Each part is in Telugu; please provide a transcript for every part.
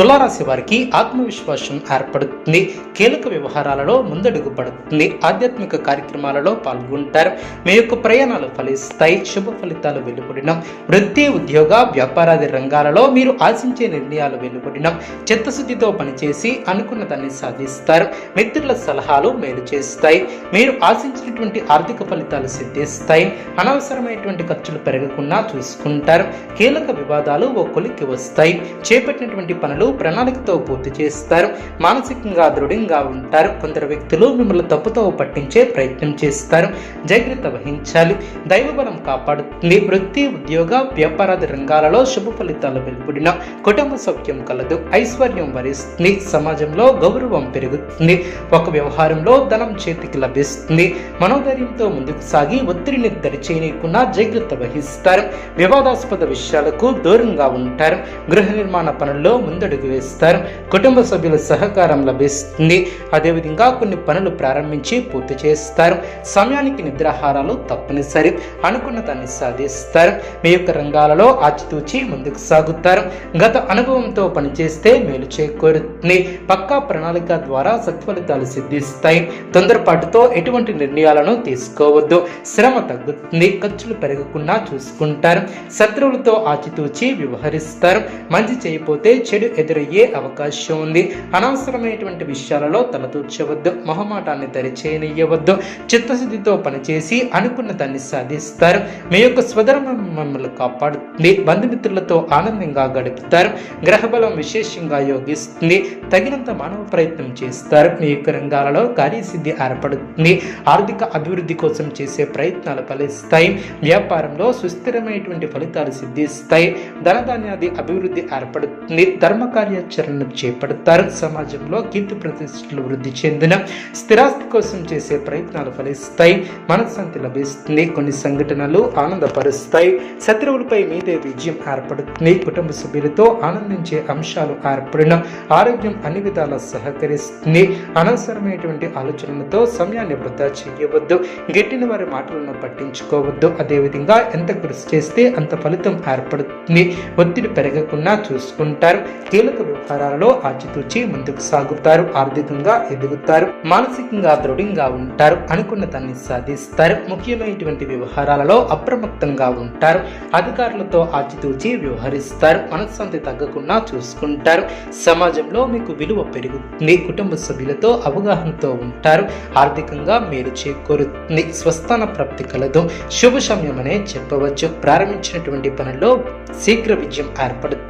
తులారాశి వారికి ఆత్మవిశ్వాసం ఏర్పడుతుంది. కీలక వ్యవహారాలలో ముందడుగు పడుతుంది ఆధ్యాత్మిక కార్యక్రమాలలో పాల్గొంటారు. మీ యొక్క ప్రయాణాలు ఫలిస్తాయి. శుభ ఫలితాలు వెలువడినం. వృత్తి ఉద్యోగ వ్యాపారాది రంగాలలో మీరు ఆశించే నిర్ణయాలు వెలువడినం. చిత్తశుద్ధితో పనిచేసి అనుకున్న దాన్ని సాధిస్తారు. మిత్రుల సలహాలు మేలు చేస్తాయి. మీరు ఆశించినటువంటి ఆర్థిక ఫలితాలు సిద్ధిస్తాయి. అనవసరమైనటువంటి ఖర్చులు పెరగకుండా చూసుకుంటారు. కీలక వివాదాలు ఓ కొలిక్కి వస్తాయి. చేపట్టినటువంటి పనులు ప్రణాళికతో పూర్తి చేస్తారు. మానసికంగా దృఢంగా ఉంటారు. కొందరు వ్యక్తులు మిమ్మల్ని తప్పుతో పట్టించే ప్రయత్నం చేస్తారు. జాగ్రత్త వహించాలి. దైవబలం కాపాడుతుంది. వృత్తి ఉద్యోగ వ్యాపారాది రంగాలలో శుభ ఫలితాలు వెలువడిన కుటుంబ సౌఖ్యం కలదు. ఐశ్వర్యం వరిస్తుంది. సమాజంలో గౌరవం పెరుగుతుంది. ఒక వ్యవహారంలో ధనం చేతికి లభిస్తుంది. మనోధైర్యంతో ముందుకు సాగి ఒత్తిడిని దరిచేయకుండా జాగ్రత్త వహిస్తారు. వివాదాస్పద విషయాలకు దూరంగా ఉంటారు. గృహ నిర్మాణ పనుల్లో ముందడుగు వేస్తారు కుటుంబ సభ్యుల సహకారం లభిస్తుంది. అదేవిధంగా కొన్ని పనులు ప్రారంభించి పూర్తి చేస్తారు. సమయానికి నిద్రాహారాలు తప్పనిసరి. అనుకున్న దాన్ని సాధిస్తారు. మీ యొక్క రంగాలలో ఆచితూచి ముందుకు సాగుతారు. గత అనుభవంతో పనిచేస్తే మేలు చేకూరుతుంది. పక్కా ప్రణాళిక ద్వారా సత్ఫలితాలు సిద్ధిస్తాయి. తొందరపాటుతో ఎటువంటి నిర్ణయాలను తీసుకోవద్దు. శ్రమ తగ్గుతుంది. ఖర్చులు పెరగకుండా చూసుకుంటారు. శత్రువులతో ఆచితూచి వ్యవహరిస్తారు. మంచి చేయకపోతే చెడు ఎదురయ్యే అవకాశం ఉంది. అనవసరమైనటువంటి విషయాలలో తలదూర్చవద్దు మొహమాటాన్ని దరిచేయనియ్యవద్దు చిత్తశుద్ధితో పనిచేసి అనుకున్న దాన్ని సాధిస్తారు. మీ యొక్క స్వధర్మం మిమ్మల్ని కాపాడుతుంది బంధుమిత్రులతో ఆనందంగా గడుపుతారు గ్రహబలం విశేషంగా యోగిస్తుంది తగినంత మానవ ప్రయత్నం చేస్తారు. మీ యొక్క రంగాలలో కార్యసిద్ధి ఏర్పడుతుంది ఆర్థిక అభివృద్ధి కోసం చేసే ప్రయత్నాలు ఫలిస్తాయి వ్యాపారంలో సుస్థిరమైనటువంటి ఫలితాలు సిద్ధిస్తాయి ధనధాన్యాది అభివృద్ధి ఏర్పడుతుంది ధర్మ కార్యాచరణ చేపడతారు. సమాజంలో కీర్తి ప్రతిష్టలు వృద్ధి చెందిన స్థిరాస్తి కోసం చేసే ప్రయత్నాలు ఫలిస్తాయి. మనశ్శాంతి లభిస్తుంది. కొన్ని సంఘటనలు ఆనందపరుస్తాయి. శత్రువులపై మీదే విజయం ఏర్పడుతుంది. కుటుంబ సభ్యులతో ఆనందించే అంశాలు ఏర్పడిన ఆరోగ్యం అన్ని విధాలా సహకరిస్తుంది. అనవసరమైనటువంటి ఆలోచనలతో సమయాన్ని వృధా చేయవద్దు. గట్టిన వారి మాటలను పట్టించుకోవద్దు. అదేవిధంగా ఎంత కృషి చేస్తే అంత ఫలితం ఏర్పడుతుంది. ఒత్తిడి పెరగకుండా చూసుకుంటారు. కీలక వ్యవహారాలలో ఆచితూచి ముందుకు సాగుతారు ఆర్థికంగా ఎదుగుతారు మానసికంగా దృఢంగా ఉంటారు అనుకున్న దాన్ని సాధిస్తారు. ముఖ్యమైనటువంటి వ్యవహారాలలో అప్రమత్తంగా ఉంటారు అధికారులతో ఆచితూచి వ్యవహరిస్తారు మనశ్శాంతి తగ్గకుండా చూసుకుంటారు. సమాజంలో మీకు విలువ పెరుగుతుంది కుటుంబ సభ్యులతో అవగాహనతో ఉంటారు ఆర్థికంగా మేలు చేకూరుతుంది స్వస్థాన ప్రాప్తి కలదు. శుభ సమయమనే చెప్పవచ్చు. ప్రారంభించినటువంటి పనుల్లో శీఘ్ర విజయం ఏర్పడుతుంది.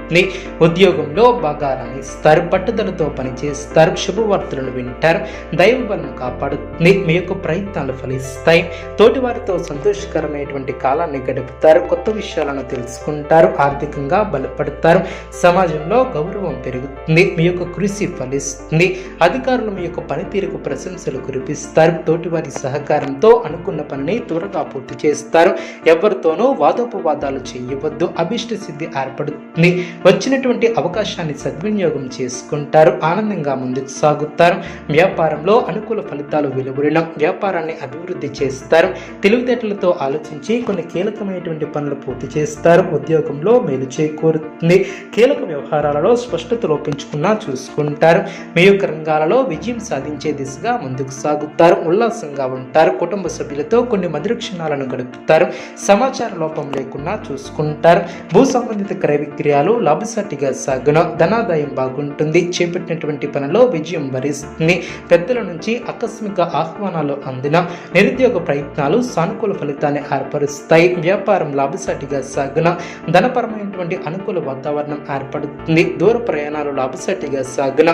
ఉద్యోగంలో బాగా రాణిస్తారు పట్టుదలతో పనిచేస్తారు శుభవార్తలను వింటారు. దైవబలం కాపాడుతుంది. మీ యొక్క ప్రయత్నాలు ఫలిస్తాయి. తోటివారితో సంతోషకరమైనటువంటి కాలాన్ని గడుపుతారు. కొత్త విషయాలను తెలుసుకుంటారు. ఆర్థికంగా బలపడతారు. సమాజంలో గౌరవం పెరుగుతుంది. మీ యొక్క కృషి ఫలిస్తుంది. అధికారులు మీ యొక్క పనితీరుకు ప్రశంసలు కురిపిస్తారు. తోటివారి సహకారంతో అనుకున్న పనిని త్వరగా పూర్తి చేస్తారు. ఎవరితోనూ వాదోపవాదాలు చేయవద్దు. అభిష్ట సిద్ధి ఏర్పడుతుంది. వచ్చినటువంటి అవకాశాన్ని సద్వినియోగం చేసుకుంటారు. ఆనందంగా ముందుకు సాగుతారు. వ్యాపారంలో అనుకూల ఫలితాలు వెలువడిన వ్యాపారాన్ని అభివృద్ధి చేస్తారు. తెలివితేటలతో ఆలోచించి కొన్ని కీలకమైనటువంటి పనులు పూర్తి చేస్తారు. ఉద్యోగంలో మేలు చేకూరుతుంది. కీలక వ్యవహారాలలో స్పష్టత లోపించుకున్నా చూసుకుంటారు. మీ యొక్క రంగాలలో విజయం సాధించే దిశగా ముందుకు సాగుతారు. ఉల్లాసంగా ఉంటారు. కుటుంబ సభ్యులతో కొన్ని మధుర క్షణాలను గడుపుతారు. సమాచార లోపం లేకుండా చూసుకుంటారు. భూ సంబంధిత క్రయ విక్రయాలు లాభసాటిగా సాగున ధనాదాయం బాగుంటుంది. చేపట్టినటువంటి పనిలో విజయం వరిస్తుంది. పెద్దల నుంచి ఆకస్మిక ఆహ్వానాలు అందిన నిరుద్యోగ ప్రయత్నాలు సానుకూల ఫలితాన్ని ఏర్పరుస్తాయి. వ్యాపారం లాభసాటిగా సాగున ధనపరమైనటువంటి అనుకూల వాతావరణం ఏర్పడుతుంది. దూర ప్రయాణాలు లాభసాటిగా సాగున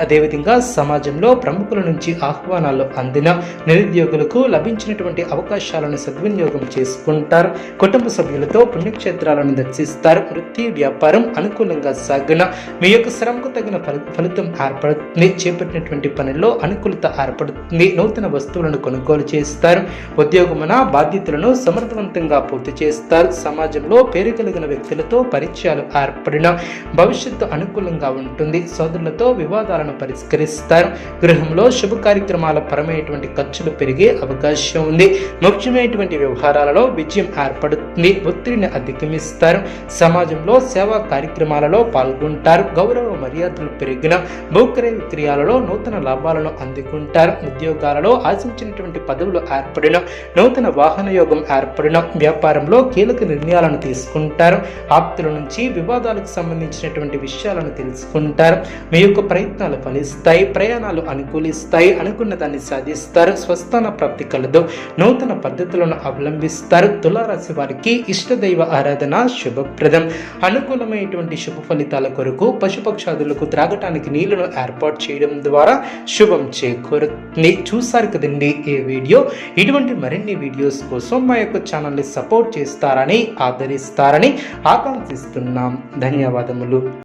అదేవిధంగా సమాజంలో ప్రముఖుల నుంచి ఆహ్వానాలు అందిన నిరుద్యోగులకు లభించినటువంటి అవకాశాలను సద్వినియోగం చేసుకుంటారు. కుటుంబ సభ్యులతో పుణ్యక్షేత్రాలను దర్శిస్తారు. వృత్తి వ్యాపారం అనుకూలంగా సాగిన మీ యొక్క శ్రమకు తగిన ఫలితం ఏర్పడుతుంది. చేపట్టినటువంటి పనుల్లో అనుకూలత ఏర్పడుతుంది. నూతన వస్తువులను కొనుగోలు చేస్తారు. ఉద్యోగమున బాధ్యతలను సమర్థవంతంగా పూర్తి చేస్తారు. సమాజంలో పేరు కలిగిన వ్యక్తులతో పరిచయాలు ఏర్పడిన భవిష్యత్తు అనుకూలంగా ఉంటుంది. సోదరులతో వివాదాలు వివాదాలను పరిష్కరిస్తారు. గృహంలో శుభ కార్యక్రమాల పరమైనటువంటి ఖర్చులు పెరిగే అవకాశం ఉంది. ముఖ్యమైనటువంటి వ్యవహారాలలో విజయం ఏర్పడుతుంది. ఒత్తిడిని అధిగమిస్తారు. సమాజంలో సేవా కార్యక్రమాలలో పాల్గొంటారు. గౌరవ మర్యాదలు పెరిగిన భూక్రయ విక్రయాలలో నూతన లాభాలను అందుకుంటారు. ఉద్యోగాలలో ఆశించినటువంటి పదవులు ఏర్పడిన నూతన వాహన యోగం ఏర్పడిన వ్యాపారంలో కీలక నిర్ణయాలను తీసుకుంటారు. ఆప్తుల నుంచి వివాదాలకు సంబంధించినటువంటి విషయాలను తెలుసుకుంటారు. మీ యొక్క ప్రయత్నాలు ఫలిస్తాయి ప్రయాణాలు అనుకూలిస్తాయి అనుకున్న దాన్ని సాధిస్తారు స్వస్థాన ప్రాప్తి కలదు నూతన పద్ధతులను అవలంబిస్తారు. తులారాశి వారికి ఇష్టదైవ ఆరాధన శుభప్రదం. అనుకూలమైనటువంటి శుభ ఫలితాల కొరకు పశుపక్షాదులకు త్రాగటానికి నీళ్ళను ఏర్పాటు చేయడం ద్వారా శుభం చేకూరుతుంది. చూసారు కదండి ఈ వీడియో? ఇటువంటి మరిన్ని వీడియోస్ కోసం మా యొక్క ఛానల్ని సపోర్ట్ చేస్తారని ఆదరిస్తారని ఆకాంక్షిస్తున్నాం. ధన్యవాదములు.